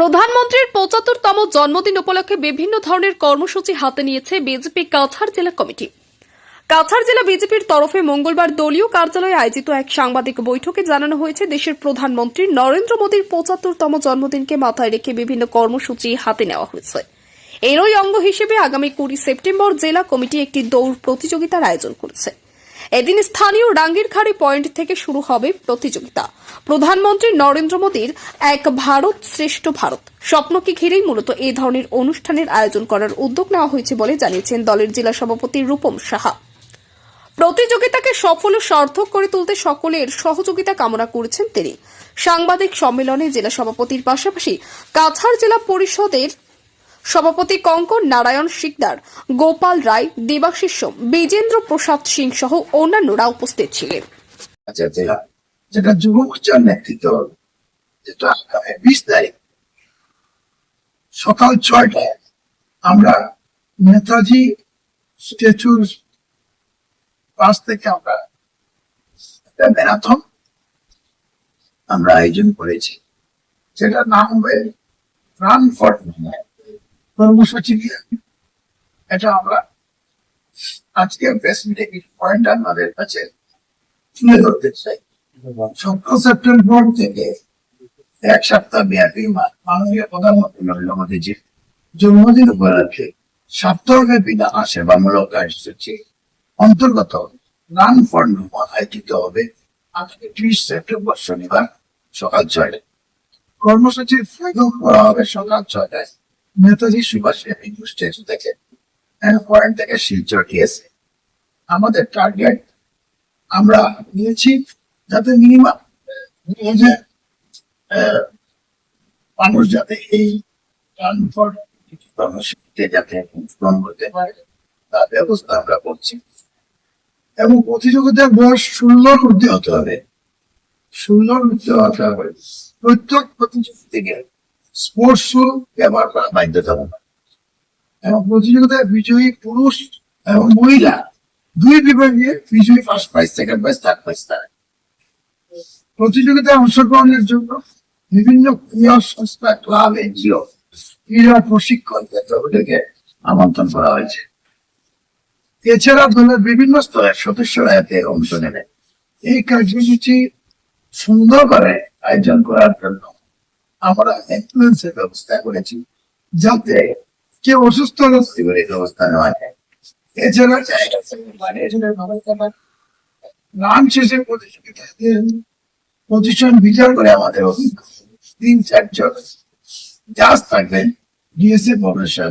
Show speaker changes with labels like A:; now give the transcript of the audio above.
A: প্রধানমন্ত্রীর পঁচাত্তরতম জন্মদিন উপলক্ষে বিভিন্ন ধরনের কর্মসূচি হাতে নিয়েছে বিজেপি কাছাড় জেলা কমিটি। কাছাড় জেলা বিজেপির তরফে মঙ্গলবার দলীয় কার্যালয়ে আয়োজিত এক সাংবাদিক বৈঠকে জানানো হয়েছে, দেশের প্রধানমন্ত্রী নরেন্দ্র মোদীর পঁচাত্তরতম জন্মদিনকে মাথায় রেখে বিভিন্ন কর্মসূচি হাতে নেওয়া হয়েছে। এরই অঙ্গ হিসেবে আগামী কুড়ি সেপ্টেম্বর জেলা কমিটি একটি দৌড় প্রতিযোগিতার আয়োজন করেছে। এদিন স্থানীয় ডাঙ্গিরখাড়ি পয়েন্ট থেকে শুরু হবে প্রতিযোগিতা। প্রধানমন্ত্রী নরেন্দ্র মোদীর এক ভারত শ্রেষ্ঠ ভারত। স্বপ্নকে ঘিরেই মূলত এই ধরনের অনুষ্ঠানের আয়োজন করার উদ্যোগ নেওয়া হয়েছে বলে জানিয়েছেন দলের জেলা সভাপতি রূপম সাহা। প্রতিযোগিতাকে সফল ও সার্থক করে তুলতে সকলের সহযোগিতা কামনা করেছেন তিনি। সাংবাদিক সম্মেলনে জেলা সভাপতির পাশাপাশি কাছাড় জেলা পরিষদের সভাপতি কঙ্কন নারায়ণ শিকদার, গোপাল রায় দেবাশিষ বিজেন্দ্র প্রসাদ সিং সহ অন্যান্যরা উপস্থিত ছিলেন।
B: আচ্ছা যেটা যুব নেতৃত্ব তারিখ, সকাল ছয়টায় আমরা নেতাজি স্ট্যাচুর পাশ থেকে আমরা ম্যারাথন আমরা আয়োজন করেছি। যেটার নাম হবে রান ফর কর্মসূচি এটা আমরা আজকে পয়েন্ট কাছে তুলে ধরতে চাই। সতেরো সেপ্টেম্বর থেকে এক সপ্তাহ ব্যাপী মাননীয় প্রধানমন্ত্রী নরেন্দ্র মোদীজি জন্মদিন উপলক্ষে সপ্তাহব্যাপী নানা সেবামূলক কার্যসূচি অন্তর্গত রান ফর নোমা আয়োজিত হবে আজকে ত্রিশ সেপ্টেম্বর শনিবার সকাল ছয়টায়। কর্মসূচির প্রয়োগ করা হবে সকাল ছয়টায়। নেতাজি সুভাষ এভিনিউ স্টেশন থেকে ফরেন থেকে শিলচর গিয়েছে। আমাদের টার্গেট আমরা নিয়েছি যাতে মিনিমাম মানুষ যাতে এই কর্মসূচিতে যাতে অংশগ্রহণ করতে পারে, তার ব্যবস্থা আমরা করছি। এবং প্রতিযোগিতার বয়স ষোলোর ঊর্ধ্বে হতে হবে। ষোলোর ঊর্ধ্বে হতে হবে। প্রত্যেক প্রতিযোগিতাকে স্পোর্টস শু ব্যবহার করা বাধ্যতামূলক। এবং প্রতিযোগিতায় বিজয়ী পুরুষ এবং মহিলা দুই বিভাগে বিজয়ী first prize second prize third prize তারা। প্রতিযোগিতায় অংশগ্রহণের জন্য বিভিন্ন ক্রীড়া সংস্থা, ক্লাব, এনজিও, ক্রীড়া প্রশিক্ষণ কেন্দ্রগুলিকে আমন্ত্রণ করা হয়েছে। এছাড়া দলের বিভিন্ন স্তরের সদস্যরা এতে অংশ নেবে। এই কার্যসূচি সুন্দরভাবে আয়োজন করার জন্য আমরা অ্যাম্বুলেন্সের ব্যবস্থা করেছি যাতে কেউ অসুস্থ হলে ব্যবস্থা নেওয়া যায়। এছাড়া মানে নাম শেষে প্রতিযোগিতা প্রতিষ্ঠান বিচার করে আমাদের তিন চারজন জাজ থাকবেন ডিএসএ প্রফেসর